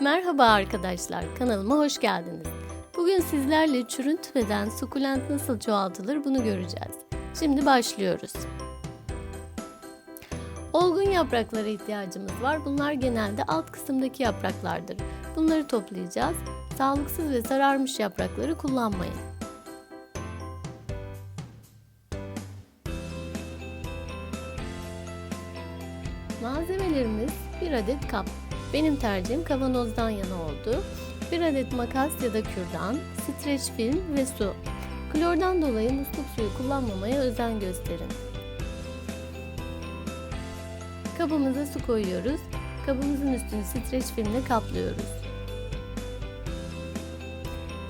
Merhaba arkadaşlar, kanalıma hoş geldiniz. Bugün sizlerle çürütmeden sukulent nasıl çoğaltılır bunu göreceğiz. Şimdi başlıyoruz. Olgun yapraklara ihtiyacımız var. Bunlar genelde alt kısımdaki yapraklardır. Bunları toplayacağız. Sağlıksız ve sararmış yaprakları kullanmayın. Malzemelerimiz 1 adet kap. Benim tercihim kavanozdan yana oldu. 1 adet makas ya da kürdan, streç film ve su. Klordan dolayı musluk suyu kullanmamaya özen gösterin. Kabımıza su koyuyoruz. Kabımızın üstünü streç filmle kaplıyoruz.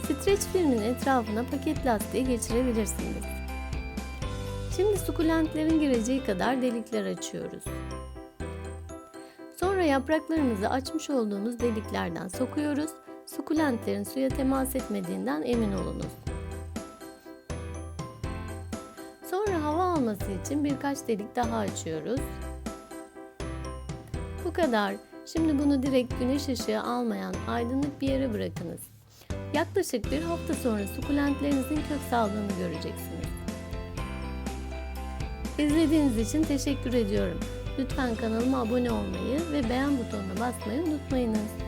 Streç filmin etrafına paket lastiği geçirebilirsiniz. Şimdi sukulentlerin gireceği kadar delikler açıyoruz. Sonra yapraklarımızı açmış olduğumuz deliklerden sokuyoruz. Sukulentlerin suya temas etmediğinden emin olunuz. Sonra hava alması için birkaç delik daha açıyoruz. Bu kadar. Şimdi bunu direkt güneş ışığı almayan aydınlık bir yere bırakınız. Yaklaşık bir hafta sonra sukulentlerinizin kök saldığını göreceksiniz. İzlediğiniz için teşekkür ediyorum. Lütfen kanalıma abone olmayı ve beğen butonuna basmayı unutmayınız.